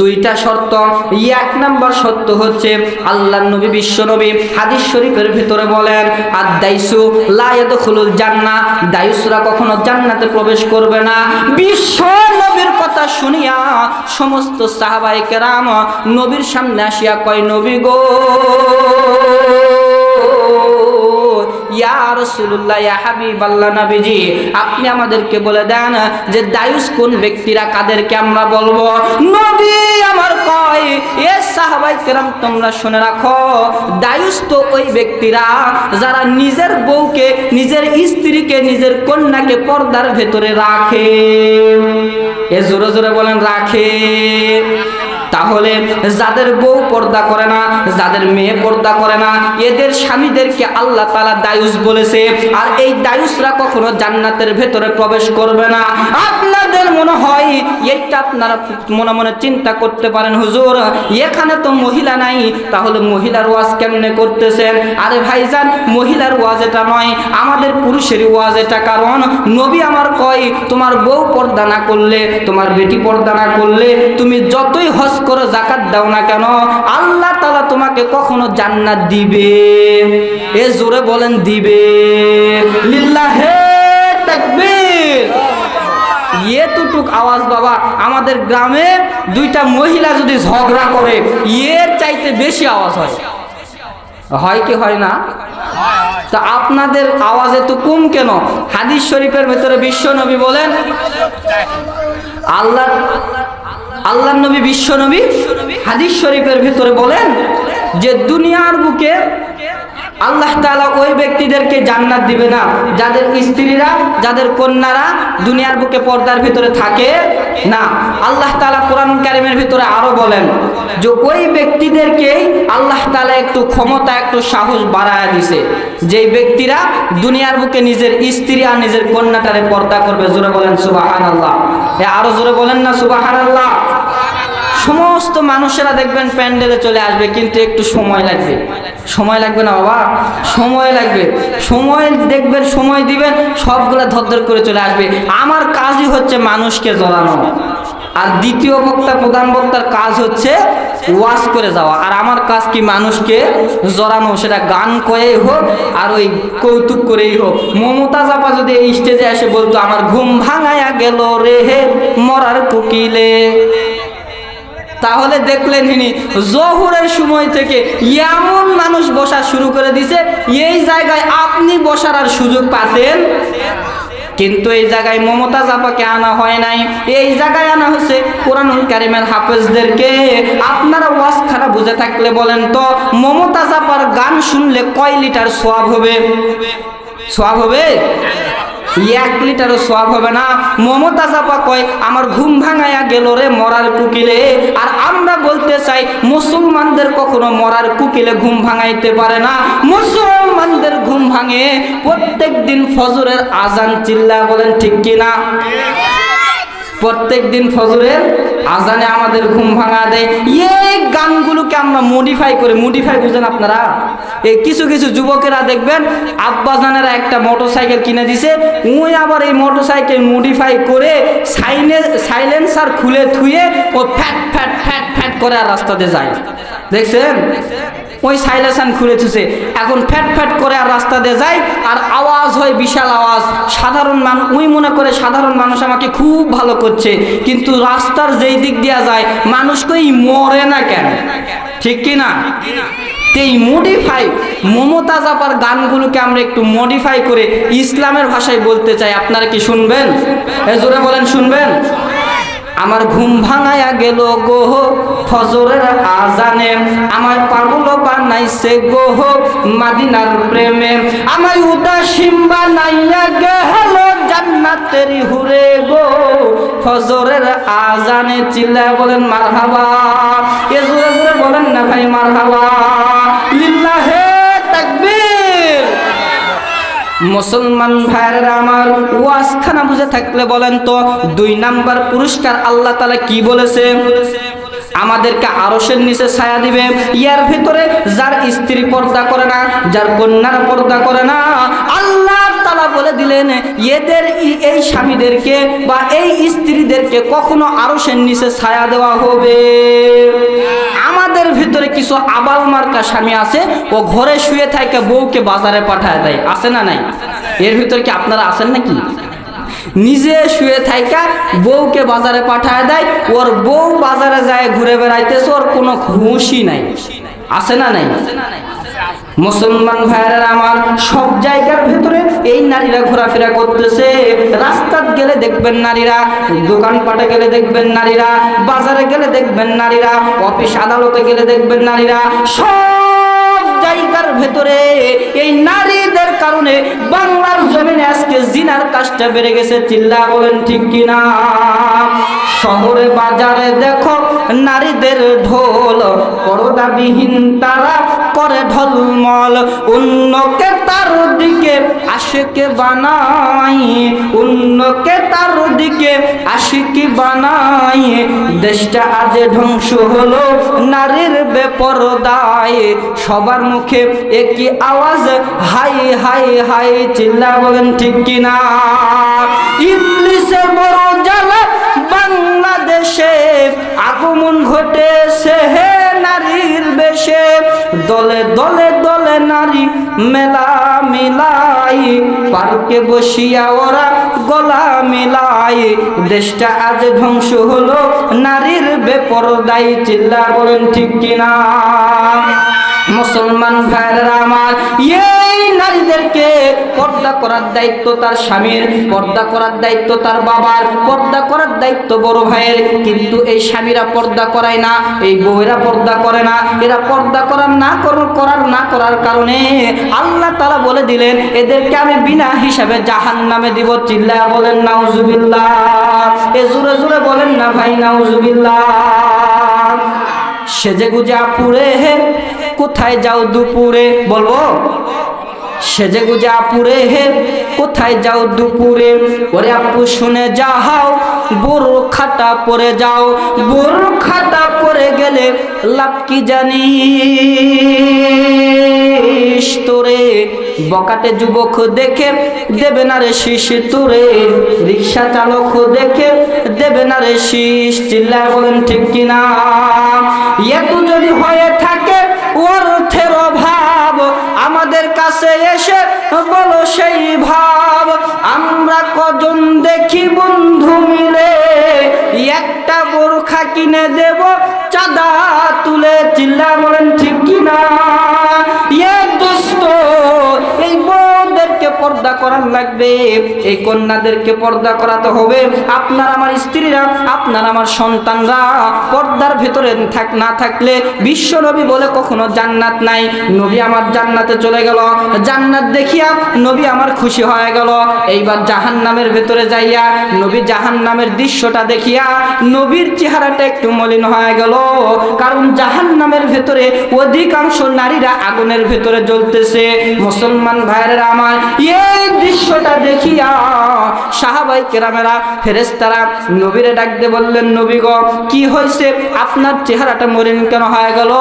দুইটা শর্ত। এক নাম্বার শর্ত হচ্ছে আল্লাহ নবী, বিশ্ব নবী, হাদিস শরীফের ভিতরে বলেন আর দাইসু লায়াদখুলুল জান্নাহ দায়ুসরা কখনো জান্নাতে প্রবেশ করবে না। বিশ্ব নবীর কথা শুনিয়া সমস্ত কেরাম নবীর সামনে আসিয়া কয়, নবী গো! আপনি আমাদেরকে বলে দেন যে দায়ুস কোন ব্যক্তিরা কাদেরকে আমরা বলব? নবী আমার কয়, এ তোমরা শুনে রাখো, দায়ুস তো ওই ব্যক্তিরা যারা নিজের বউকে, নিজের স্ত্রীকে, নিজের কন্যাকে পর্দার ভেতরে রাখে। এ জোরে জোরে বলেন, রাখে। তাহলে যাদের বউ পর্দা করে না, যাদের মেয়ে পর্দা করে না, এদের স্বামীদেরকে আল্লাহ তালা দায়ুস বলেছে, আর এই দায়ুসরা কখনো জান্নাতের ভেতরে প্রবেশ করবে না। আপনাদের মনে হয় এটা আপনারা মনে মনে চিন্তা করতে পারেন, হুজুর, এখানে তো মহিলা নাই, তাহলে মহিলার ওয়াজ কেমনে করতেছেন? আরে ভাইজান, মহিলার ওয়াজ এটা নয়, আমাদের পুরুষের ওয়াজ এটা, কারণ নবী আমার কয়, তোমার বউ পর্দা না করলে, তোমার বেটি পর্দা না করলে, তুমি যতই হজ করো জাকাত দাও না কেন, আল্লাহ তালা তোমাকে কখনো জান্নাত দিবে। এ জোরে বলেন, দিবে। লিল্লাহে তাকবীর এতটুক আওয়াজ বাবা, আমাদের গ্রামে দুইটা মহিলা যদি ঝগড়া করে, এর চাইতে বেশি আওয়াজ হয়। হয় কি হয় না? তা আপনাদের আওয়াজ এত কম কেন? হাদিস শরীফের ভেতরে বিশ্ব নবী বলেন, আল্লাহ আল্লাহ নবী বিশ্ব নবী, হাদিস শরীফের ভেতরে বলেন যে দুনিয়ার বুকে আল্লাহ তাআলা ওই ব্যক্তিদেরকে জান্নাত দিবে না। যাদের স্ত্রীরা, যাদের কন্যারা দুনিয়ার বুকে পর্দার ভিতরে থাকে না। আল্লাহ তাআলা কোরআন কারিমের ভিতরে আরও বলেন যে ওই ব্যক্তিদেরকেই আল্লাহ তাআলা একটু ক্ষমতা, একটু সাহস বাড়ায় দিছে। যেই ব্যক্তিরা দুনিয়ার বুকে নিজের স্ত্রী আর নিজের কন্যাটারে পর্দা করবে, জোরে বলেন সুবহানাল্লাহ। এ আরও জোরে বলেন না সুবহানাল্লাহ। সমস্ত মানুষেরা দেখবেন প্যান্ডেলে চলে আসবে, কিন্তু একটু সময় লাগবে। সময় লাগবে না বাবা? সময় লাগবে। সময় দেখবেন, সময় দিবেন, সবগুলা ধরধর করে চলে আসবে। আমার কাজই হচ্ছে মানুষকে জড়ানো আর দ্বিতীয় বক্তা, প্রধান বক্তার কাজ হচ্ছে ওয়াশ করে যাওয়া। আর আমার কাজ কি মানুষকে জড়ানো সেটা গান করেই হোক, আর ওই কৌতুক করেই হোক। মমতা জাপা যদি এই স্টেজে এসে বলতো, আমার ঘুম ভাঙায়া গেল রে হে মরার কুকিলে। তাহলে দেখলেন তিনি, জহুরের সময় থেকে এমন মানুষ বসা শুরু করে দিছে, এই জায়গায় আপনি বসার আর সুযোগ পাতেন। কিন্তু এই জায়গায় মমতা জাপাকে আনা হয় নাই। এই জায়গায় আনা হচ্ছে কোরআনুল কারিমের হাফেজদেরকে। আপনারা ওয়াজ খারাপ বুঝে থাকলে বলেন তো মমতা জাপার গান শুনলে কয় লিটার সোয়াব হবে? সোয়াব হবে? এক লিটারও সব হবে না। মমতা চাপা কয় আমার ঘুম ভাঙাইয়া গেল রে মরার কুকিলে। আর আমরা বলতে চাই মুসলমানদের কখনো মরার কুকিলে ঘুম ভাঙাইতে পারে না। মুসলমানদের ঘুম ভাঙে প্রত্যেক দিন ফজরের আজান চিল্লা বলেন ঠিক কিনা? প্রত্যেক দিন ফজরের আজানে আমাদের ঘুম ভাঙা দেয়। এই গানগুলোকে আমরা মডিফাই করে মডিফাই বুঝেন আপনারা? এই কিছু কিছু যুবকেরা দেখবেন, আব্বাজানেরা একটা মোটর সাইকেল কিনে দিছে উই আবার এই মোটর সাইকেল মডিফাই করে সাইনে সাইলেন্সার খুলে থুয়ে ও ফ্যাট ফ্যাট ফ্যাট ফ্যাট করে আর রাস্তাতে যায়। দেখছেন? ওই সাইলেশন খুলে থুছে এখন ফ্যাট ফ্যাট করে আর রাস্তা দিয়ে যায় আর আওয়াজ হয় বিশাল আওয়াজ। সাধারণ মানুষ ওই মনে করে সাধারণ মানুষ আমাকে খুব ভালো করছে। কিন্তু রাস্তার যেই দিক দিয়া যায় মানুষকেই মরে না কেন? ঠিক কি না? এই মডিফাই মমতা জাপার গানগুলোকে আমরা একটু মডিফাই করে ইসলামের ভাষায় বলতে চাই। আপনারা কি শুনবেন? জোরে বলেন, শুনবেন? আমার ঘুম ভাঙায়া গেল গো, ফজরের আজানে। আমার পাগল বানাইছে গো, মাদিনার প্রেমে। আমার উদাসীন বানাইয়া গেল জান্নাতের হুরে গো, ফজরের আজানে। চিল্লা বলেন, মারহাবা। এ জোরে জোরে বলেন না ভাই, মারহাবা। লিল্লাহে মুসলমান ভাইয়েরা আমার ওয়াজখানা বুঝে থাকলে বলেন তো, দুই নাম্বার পুরস্কার আল্লাহ তালা কি বলেছে? আমাদেরকে আরসের নিচে ছায়া দিবে। ইয়ার ভিতরে যার স্ত্রী পর্দা করে না, যার কন্যার পর্দা করে না, আল্লাহ তালা বলে দিলেন, এদের এই স্বামীদেরকে বা এই স্ত্রীদেরকে কখনো আরও সে নিচে ছায়া দেওয়া হবে। ভিতরে কিছু আবাল মার্কা স্বামী আছে, ও ঘরে শুয়ে থাকে বউকে বাজারে পাঠায় দেয়। আছে না নাই? এর ভিতরে কি আপনারা আছেন নাকি? নিজে শুয়ে থাইকা বউকে বাজারে পাঠায় দেয়, ওর বউ বাজারে যায়, ঘুরে বেড়াইতেছে, ওর কোনো খুশি নাই। আছে না নাই? মুসলমান ভাইয়ের আমার সব জায়গার ভেতরে এই নারীরা ঘোরাফেরা করতেছে। রাস্তাত গেলে দেখবেন নারীরা, দোকানপাটে গেলে দেখবেন নারীরা, বাজারে গেলে দেখবেন নারীরা, অফিস আদালতে গেলে দেখবেন নারীরা। সব জায়গার ভেতরে এই নারীদের কারণে বাংলার জমিনে আজকে জিনার কাজটা বেড়ে গেছে। চিল্লা বলেন ঠিক কিনা? শহরে বাজারে দেখো, নারীদের ঢোল, পরদাবিহীন তারা করে ঢলমল। অন্যকে তার দিকে আশেকে বানাই। অন্যকে তার দিকে আশিকি বানাই। দেশটা আজ ধ্বংস হলো, নারীর বেপরদায়। সবার মুখে একই আওয়াজ, হাই হাই হাই চিল্লা বলেন ঠিক কিনা? ইবলিসের বড় জ্বালা বাংলাদেশে আগমন ঘটেছে হে নারীর বেশে। দলে দলে দলে নারী মেলা মিলাই, পার্কে বসিয়া ওরা গলা মিলাই। দেশটা আজ ধ্বংস হলো, নারীর বেপরদাই চিল্লা বলেন ঠিক কিনা? মুসলমান ভাইয়েরা আমার, এই নারীদেরকে পর্দা করার দায়িত্ব তার স্বামীর, পর্দা করার দায়িত্ব তার বাবার, পর্দা করার দায়িত্ব বড় ভাইয়ের। কিন্তু এই স্বামীরা পর্দা করায় না, এই বউয়েরা পর্দা করে না। এরা পর্দা করার না করার না করার কারণে আল্লাহ তালা বলে দিলেন, এদেরকে আমি বিনা হিসাবে জাহান নামে দিব। চিল্লা বলেন, নাউজুবিল্লাহ। এ জুড়ে জুড়ে বলেন না ভাই, নাউজুবিল্লাহ। সেজে গুজা পুরে কোথায় যাও দুপুরে? বলব? সেজে গুজা পুরে হে, কোথায় যাও দুপুরে? ওরে আপু শুনে যাও বড় খাটা পরে যাও। বড় খাটা পরে গেলে লাভ কি জানিস তোরে? বকাটে যুবক দেখে দেবে না রে শীষ তোরে। রিক্সা চালক দেখে দেবে না রে শীষ। চিল্লায় বলেন ঠিক কিনা? এত যদি হয়ে থাকে সেই ভাব। আমরা কজন দেখি বন্ধু মিলে, একটা বোরখা কিনে দেব, চাঁদা তুলে চিল্লা বলেন, ঠিক কিনা? লাগবে। এই কন্যাদেরকে পর্দা করাতে হবে। আপনার আমার স্ত্রীরা, আপনার আমার সন্তানরা পর্দার ভেতরে থাক, না থাকলে বিশ্ব নবী বলে কখনো জান্নাত নাই। নবী আমার জান্নাতে চলে গেল। জান্নাত দেখিয়া নবী আমার খুশি হয়ে গেল। এইবার জাহান নামের ভেতরে যাইয়া নবী জাহান নামের দৃশ্যটা দেখিয়া নবীর চেহারাটা একটু মলিন হয়ে গেল। কারণ জাহান নামের ভেতরে অধিকাংশ নারীরা আগুনের ভেতরে জ্বলতেছে। মুসলমান ভাইয়েরা আমার, এই দৃশ্যটা দেখিয়া সাহাবাই কেরামেরা ফেরেস্তারা নবীরে ডাকতে বললেন, নবী গো, কি হয়েছে আপনার চেহারাটা মলিন কেন হয়ে গেল?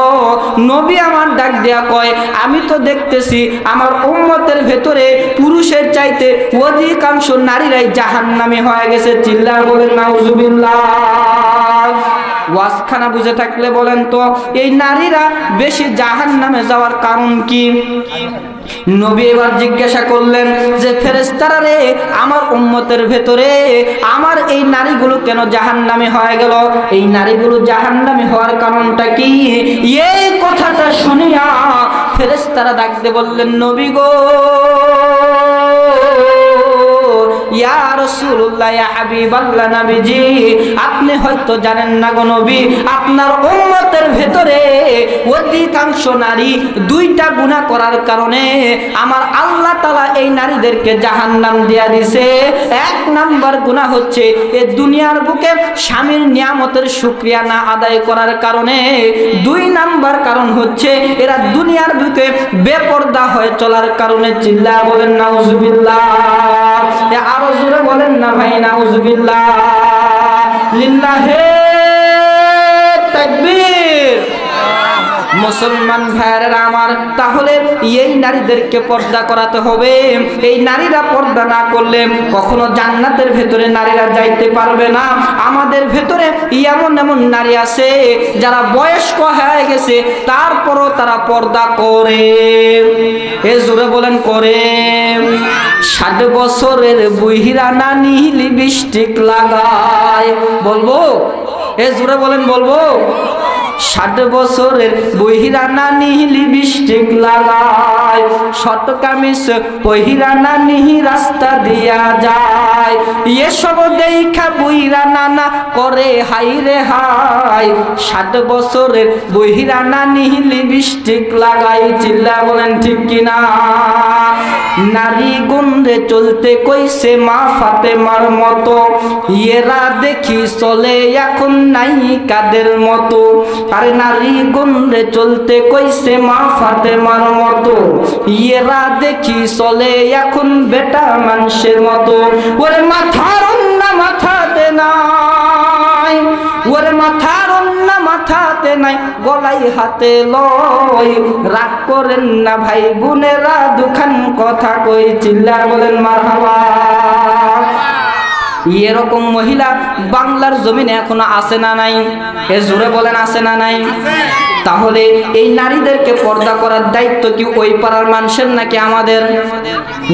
নবী আমার ডাক দেয়া কয়, আমি তো দেখতেছি আমার উম্মতের ভেতরে পুরুষের চাইতে অধিকাংশ নারীরাই জাহান্নামী হয়ে গেছে। চিল্লা বলেন, নাউজুবিল্লাহ। ওয়াজখানা বুঝে থাকলে বলেন তো, এই নারীরা বেশি জাহান নামে যাওয়ার কারণ কি? নবী এবার জিজ্ঞাসা করলেন যে ফেরেস্তারা রে, আমার উম্মতের ভেতরে আমার এই নারীগুলো কেন জাহান নামে হয়ে গেল? এই নারীগুলো জাহান নামে হওয়ার কারণটা কি? এই কথাটা শুনিয়া ফেরেস্তারা ডাকতে বললেন, নবী গো! ইয়া রাসূলুল্লাহ, ইয়া হাবিবাল্লাহ নবীজি, আপনি হয়তো জানেন না গো নবী, আপনার উম্মতের ভেতরে অধিকাংশ নারী দুইটা গুনাহ করার কারণে আমার আল্লাহ তাআলা এই নারীদেরকে জাহান্নাম দিয়া দিছে। এক নাম্বার গুনাহ হচ্ছে এ দুনিয়ার বুকে স্বামীর নিয়ামতের শুকরিয়া না আদায় করার কারণে। দুই নাম্বার কারণ হচ্ছে এরা দুনিয়ার বুকে বেপর্দা হয়ে চলার কারণে চিল্লা বলেন, নাউজুবিল্লাহ। আরও জোরে বলেন না ভাই না নাউজুবিল্লাহ। লিল্লাহে মুসলমান ভাইয়েরা আমার, তাহলে এই নারীদেরকে পর্দা করাতে হবে। এই নারীরা পর্দা না করলে কখনো জান্নাতের ভেতরে নারীরা যাইতে পারবে না। আমাদের ভেতরে এমন এমন নারী আছে, যারা বয়স্ক হয়ে গেছে, তারপরও তারা পর্দা করে। এ জোরে বলেন, করে। ষাট বছরের বুহিরা না বৃষ্টিক লাগায়। বলব? এ জোরে বলেন, বলব? ষাট বছরের বহিরানা নিহিলি বৃষ্টিক লাগায়। শত কামিস বহিরানা নিহি রাস্তা দিয়া যায়। এসব দেখা বইরা নানা করে, হাই রে হাই। ষাট বছরের বহিরানা নিহিলি বৃষ্টিক লাগাই চিল্লা বলেন ঠিক কিনা? নারী গুন্ডে চলতে কইছে মা ফাতেমার মতো। এরা দেখি চলে এখন নাই কাদের মতো। আরে নারী গুন্ডে চলতে কইছে মা ফাতেমার মতো। এরা দেখি চলে এখন বেটা মানুষের মতো। ওরে মাথার অন্যা মাথাতে নাই। ওরে অন্যা মাথাতে নাই, গলাই হাতে লয় রাগ করেন না ভাই বোনেরা, দুখান কথা কই চিল্লা বলেন মার এরকম মহিলা বাংলার জমিনে এখনও আসে না নাই? এ জোরে বলেন আসে না নাই? তাহলে এই নারীদেরকে পর্দা করার দায়িত্ব কি ওই পাড়ার মানুষের নাকি আমাদের?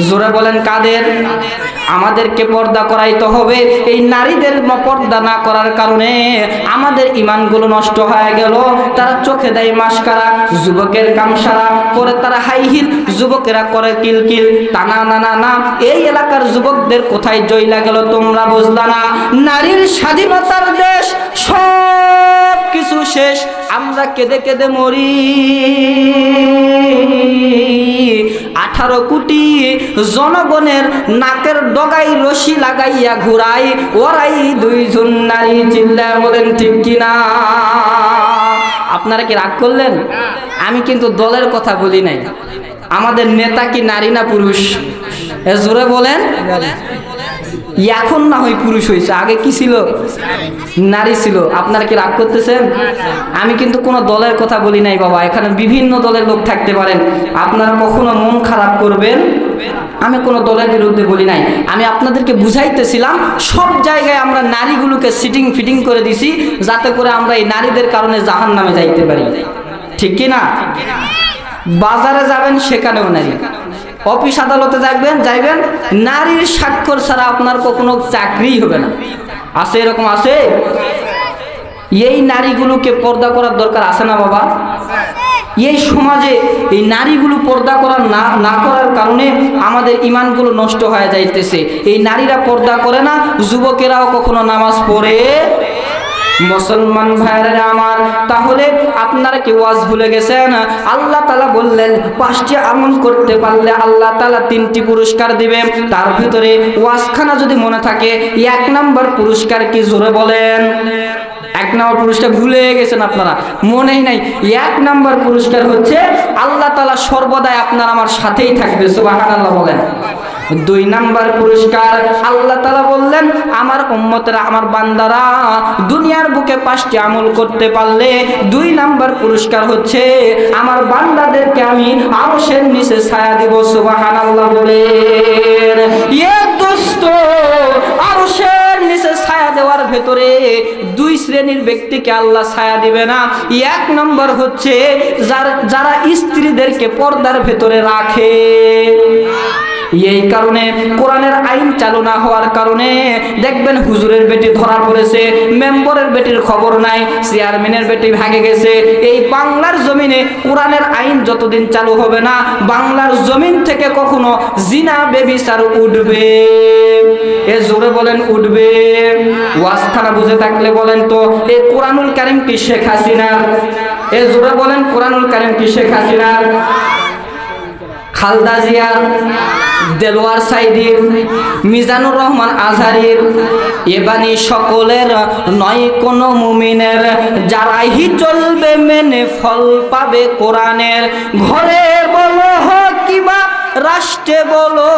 জোরে বলেন, কাদের? আমাদেরকে পর্দা করাইতে হবে। এই নারীদের পর্দা না করার কারণে আমাদের ইমানগুলো নষ্ট হয়ে গেল। তারা চোখে দেয় মাস্কারা, যুবকের কামসারা, পরে তারা হাই হিল যুবকেরা করে কিলকিল। টানা, না না না, এই এলাকার যুবকদের কোথায় জয়লা গেল তোমরা বুঝলা না? নারীর স্বাধীনতার দেশ সব কিছু শেষ। আমরা কেঁদে কেঁদে মরি। আঠারো কোটি জনগণের নাকের ডগাই রশি লাগাইয়া ঘুরাই, ওরাই দুইজন নারী চিল্লা বলেন, ঠিক কিনা আপনারা কি রাগ করলেন? আমি কিন্তু দলের কথা বলি নাই। আমাদের নেতা কি নারী না পুরুষ? জোরে বলেন। এখন না হয় পুরুষ হয়েছে, আগে কি ছিল? নারী ছিল। আপনারা কি রাগ করতেছেন? আমি কিন্তু কোনো দলের কথা বলি নাই বাবা, এখানে বিভিন্ন দলের লোক থাকতে পারেন। আপনারা কখনো মন খারাপ করবেন? আমি কোনো দলের বিরুদ্ধে বলি নাই। আমি আপনাদেরকে বুঝাইতেছিলাম, সব জায়গায় আমরা নারীগুলোকে সিটিং ফিটিং করে দিছি, যাতে করে আমরা এই নারীদের কারণে জাহান নামে যাইতে পারি। ঠিক কি না? বাজারে যাবেন, সেখানেও নারী। অফিস আদালতে যাবেন যাইবেন, নারীর স্বাক্ষর ছাড়া আপনার কখনো চাকরিই হবে না। আছে এরকম আছে? এই নারীগুলোকে পর্দা করার দরকার আছে না বাবা? এই সমাজে এই নারীগুলো পর্দা করার না না করার কারণে আমাদের ইমানগুলো নষ্ট হয়ে যাইতেছে। এই নারীরা পর্দা করে না, যুবকেরাও কখনো নামাজ পড়ে মুসলমান ভাইয়েরা আমার, তাহলে আপনারা কি ওয়াজ ভুলে গেছেন? আল্লাহ তালা বললেন, পাঁচটি আমল করতে পারলে আল্লাহ তালা তিনটি পুরস্কার দিবে তার ভিতরে ওয়াজখানা যদি মনে থাকে, এক নম্বর পুরস্কার কি জোরে বলেন? এক নম্বর পুরস্কার ভুলে গেছেন আপনারা? মনেই নাই। এক নম্বর পুরস্কার হচ্ছে, আল্লাহ তালা সর্বদাই আপনার আমার সাথেই থাকবে সুবাহান আল্লাহ বলেন। দুই নাম্বার পুরস্কার। আল্লাহ তালা বললেন, আমার উম্মতেরা, আমার বান্দারা, দুনিয়ার বুকে পাঁচটি আমল করতে পারলে দুই নাম্বার পুরস্কার হচ্ছে, আমার বান্দাদেরকে আমি আরশের নিচে ছায়া দিব সুবাহান আল্লাহ বলেন ইয়ে দোস্ত নিচে ছায়া দেওয়ার ভেতরে দুই শ্রেণির ব্যক্তিকে আল্লাহ ছায়া দিবে না। এক নম্বর হচ্ছে যারা স্ত্রীদেরকে পর্দার ভেতরে রাখে। এই কারণে কোরআনের আইন চালু না হওয়ার কারণে দেখবেন হুজুরের বেটি ধরা পড়েছে, মেম্বরের বেটির খবর নাই, চেয়ারম্যানের বেটি ভাগে গেছে। এই বাংলার জমিনে কোরআনের আইন যতদিন চালু হবে না, বাংলার জমিন থেকে কখনো জিনা, বেবিচার উঠবে। এ জোরে বলেন, উঠবে। ওয়াস্থানা বুঝে থাকলে বলেন তো এই কোরআনুল কারিম কি শেখ হাসিনার? এ জোরে বলেন, কোরআনুল কারিম কি শেখ হাসিনার? খালদা জিয়ার? দেলোয়ার সাইদির, মিজানুর রহমান আজহারির, এবানি সকলের নয় কোনো মুমিনের, যারাই চলবে মেনে ফল পাবে কোরআনের। ঘরে বলো কিবা, রাষ্ট্রে বলো,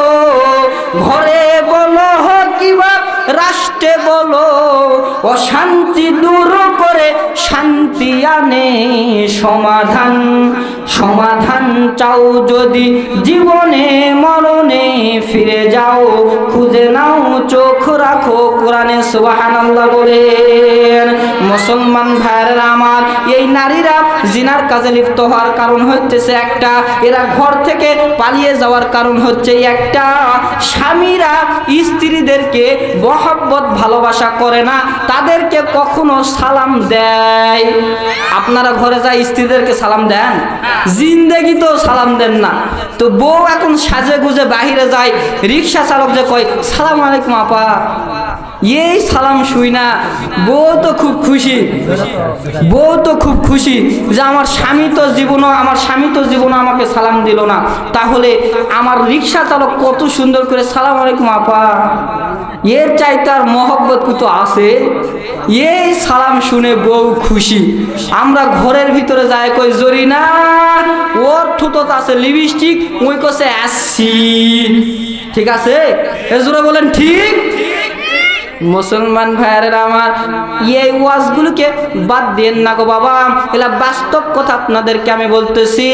ঘরে বলো কিবা, রাষ্ট্রে বলো, অশান্তি দূর করে শান্তি আনে সমাধান সমাধান চাও যদি জীবনে মরণে ফিরে যাও, খুঁজে নাও, চোখ রাখো, কোরআনে সুবহানাল্লাহ বলেন, মুসলমান ভাইয়ের আমার, এই নারীরা জিনার কাজে লিপ্ত হওয়ার কারণ হচ্ছে একটা, এরা ঘর থেকে পালিয়ে যাওয়ার কারণ হচ্ছে একটা, স্বামীরা স্ত্রীদেরকে মহব্বত ভালোবাসা করে না, তাদেরকে কখনো সালাম দেয়। আপনারা ঘরে যায় স্ত্রীদেরকে সালাম দেন। জিন্দেগি তো সালাম দেন না। তো বউ এখন সাজে গুজে বাহিরে যায়, রিক্সা চালক যে কয়, সালাম আলাইকুম আপা। এই সালাম শুই না। বউ তো খুব খুশি। বউ তো খুব খুশি যে আমার স্বামী তো জীবনও, আমার স্বামী তো জীবনও আমাকে সালাম দিল না। তাহলে আমার রিক্সা চালক কত সুন্দর করে, সালাম আলাইকুম আপা। এর চাই তার মহব্বত কুতো আছে? এই সালাম শুনে বউ খুশি। আমরা ঘরের ভিতরে যাই, কই জরি না ওর ঠুতত আছে লিপস্টিক ওই কসে আসছি। ঠিক আছে? এ জোরে বলেন, ঠিক? মুসলমান ভাইয়ারের আমার, এই ওয়াজগুলোকে বাদ দেন না গো বাবা। এলা বাস্তব কথা আপনাদেরকে আমি বলতেছি,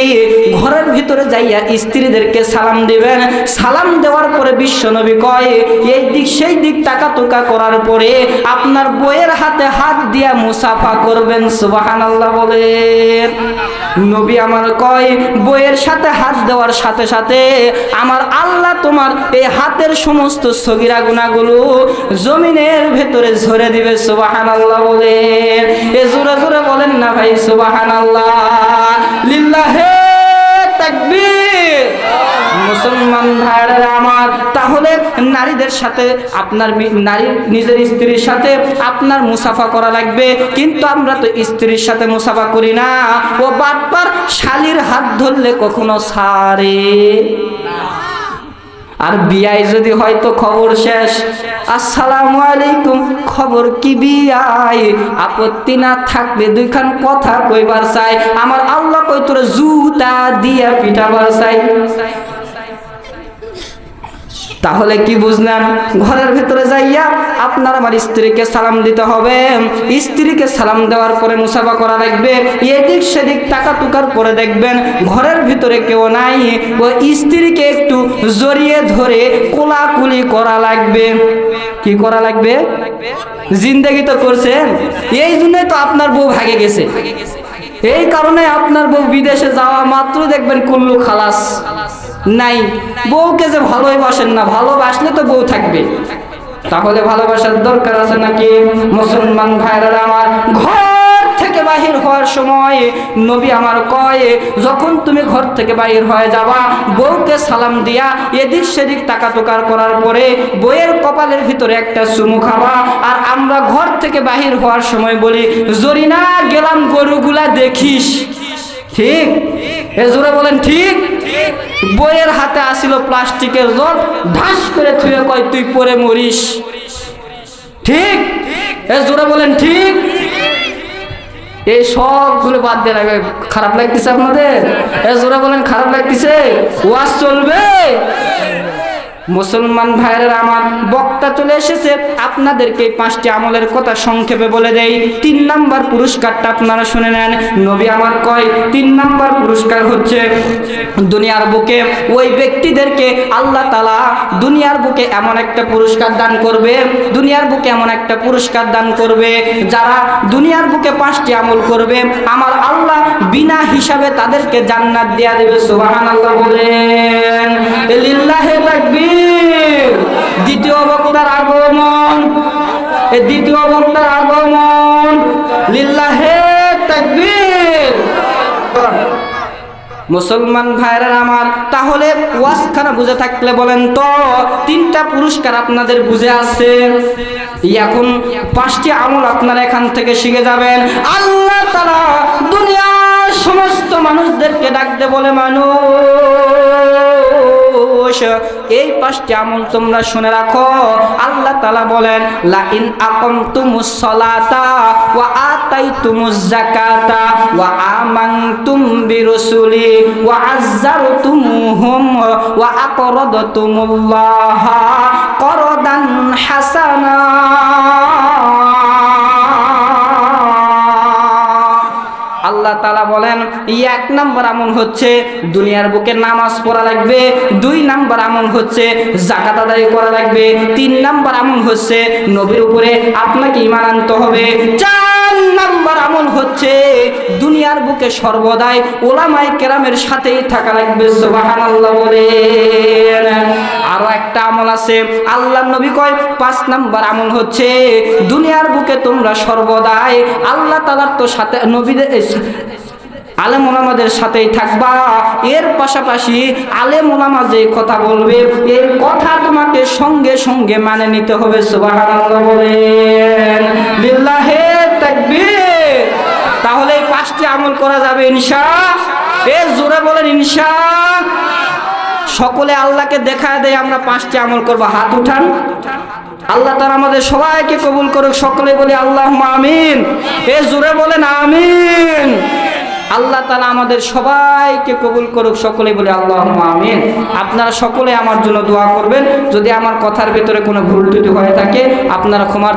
ঘরের ভিতরে যাইয়া স্ত্রীদেরকে সালাম দিবেন। সালাম দেওয়ার পরে বিশ্ব নবী কয়, এই দিক সেই দিক টাকা টুকা করার পরে আপনার বইয়ের হাতে হাত দিয়া মুসাফা করবেন সুবাহান আল্লাহ বলেন। নবী আমার কয়, বইয়ের সাথে হাত দেওয়ার সাথে সাথে আমার আল্লাহ তোমার এই হাতের সমস্ত সগিরা গুণাগুলো জমিনের ভেতরে ঝরে দিবে সুবাহান আল্লাহ বলেন। এ জোরে জোরে বলেন না ভাই সুবাহান আল্লাহ মুসলমান ভাইরা আমার, তাহলে নারীদের সাথে আপনার নারী নিজের স্ত্রীর সাথে আপনার মুসাফা করা লাগবে, কিন্তু আমরা তো স্ত্রীর সাথে মুসাফা করি না। ও বারবার শালির হাত ধরলে কখনো সারে আর বিয়াই যদি হয়তো খবর শেষ। আসসালাম আলাইকুম, খবর কি বিয়াই? আপত্তি না থাকবে দুইখান কথা কইবার চাই। আমার আল্লাহ কই তোর জুতা দিয়া পিটাবার চাই। তাহলে কি বুঝলেন? ঘরের ভিতরে যাইয়া আপনার আমার স্ত্রীকে সালাম দিতে হবে। স্ত্রীকে সালাম দেওয়ার পরে মুসাফা করা লাগবে এদিক সেদিক টাকা টুকার পরে দেখবেন ঘরের ভিতরে কেউ নাই। ও স্ত্রীকে একটু জড়িয়ে ধরে কোলাকুলি করা লাগবে। কি করা লাগবে? জিন্দেগি তো করছেন। এই জন্যই তো আপনার বউ ভাগে গেছে। এই কারণে আপনার বউ বিদেশে যাওয়া মাত্র দেখবেন কুল্লু খালাস। নাই। বউকে যে ভালোই বাসেন না, ভালোবাসলে তো বউ থাকবে। তাহলে ভালোবাসার দরকার আছে নাকি? মুসলমান ভাইরা আমার ঘর থেকে বাহির হওয়ার সময় নবী আমার কয়, যখন তুমি ঘর থেকে বাহির হয়ে যাবা, বউকে সালাম দিয়া এদিক সেদিক টাকা তোকার করার পরে বইয়ের কপালের ভিতরে একটা চুমু খাবা। আর আমরা ঘর থেকে বাহির হওয়ার সময় বলি, জরিনা, গেলাম গরুগুলা দেখিস। ঠিক? এ জোরে বলেন, ঠিক। বইয়ের হাতে আসিল প্লাস্টিকের জল ঢাস করে থুয়ে কয়, তুই পরে মরিস। ঠিক। এ জোরে বলেন, ঠিক। এই সবগুলো বাদ দিয়ে রাখবে খারাপ লাগতেছে আপনাদের? এ জোরে বলেন, খারাপ লাগতেছে? ওয়াজ চলবে। মুসলমান ভাইয়ের আমার বক্তা চলে এসেছে। আপনাদেরকে পাঁচটি আমলের কথা সংক্ষেপে বলে দেই। তিন নাম্বার পুরস্কারটা আপনারা শুনে নেন। নবী আমার কয়, তিন নাম্বার পুরস্কার হচ্ছে দুনিয়ার বুকে ওই ব্যক্তিদেরকে আল্লাহ তালা দুনিয়ার বুকে এমন একটা পুরস্কার দান করবে, দুনিয়ার বুকে এমন একটা পুরস্কার দান করবে, যারা দুনিয়ার বুকে পাঁচটি আমল করবে। আমার আল্লাহ বিনা হিসাবে তাদেরকে জান্নাত দেয়া দেবে। সুবাহান আল্লাহ বলেন লিল্লাহে তাকবীর। দ্বিতীয় বক্তার আগমন। এই দ্বিতীয় বক্তার আগমন। লিল্লাহে তাকবীর। মুসলমান ভাইরা আমার, তাহলে ওয়াজখানা বুঝে থাকলে বলেন তো, তিনটা পুরস্কার আপনাদের বুঝে আছে। এখন পাঁচটি আমল আপনারা এখান থেকে শিখে যাবেন। আল্লাহ তারা দুনিয়ার সমস্ত মানুষদেরকে ডাকতে বলে মানুষ। এই পাঁচটি আমল তোমরা শুনে রাখো। আল্লাহ তালা বলেন তাই তুমু জাকাতা ও ওয়া তুম বিরসুলি ও আজ্জার তুমু ওয়া ও ওয়া আকরাদতুমুল্লাহা। নাম্বার আমল হচ্ছে, দুনিয়ার বুকে নামাজ পড়া লাগবে, দুই নাম্বার আমল হচ্ছে জাকাত আদায় করা লাগবে, তিন নাম্বার আমল হচ্ছে, নবীর উপরে আপনাকে ইমান আনতে হবে। চার নাম্বার আমল হচ্ছে, দুনিয়ার বুকে সর্বদাই ওলামাই কেরামের সাথেই থাকা লাগবে, সুবহানাল্লাহ বলেন। আরও একটা আমল আছে আল্লাহ নবী কয়, পাঁচ নাম্বার আমল হচ্ছে, দুনিয়ার বুকে তোমরা সর্বদাই আল্লাহ তালার তো সাথে নবীদের আলেম ওলামাদের সাথেই থাকবা। এর পাশাপাশি আলেম ওলামা যে কথা বলবে এই কথা তোমাকে সঙ্গে সঙ্গে মানে নিতে হবে, সুবহানাল্লাহ বলেন। তাহলে এই পাঁচটি আমল করা যাবে ইনশা। এ জোরে বলেন ইনশা। সকলে আল্লাহকে দেখা দেয়, আমরা পাঁচটি আমল করব। হাত উঠান। আল্লাহ তারা আমাদের সবাইকে কবুল করুক। সকলে বলি আল্লাহ আমিন। এ জোরে বলেন আমিন। আল্লাহ তালা আমাদের সবাইকে কবুল করুক সকলে বলে আল্লাহ আমিন। আপনারা সকলে আমার জন্য দোয়া করবেন। যদি আমার কথার ভেতরে কোনো ভুল ত্রুটি হয়ে থাকে, আপনারা ক্ষমার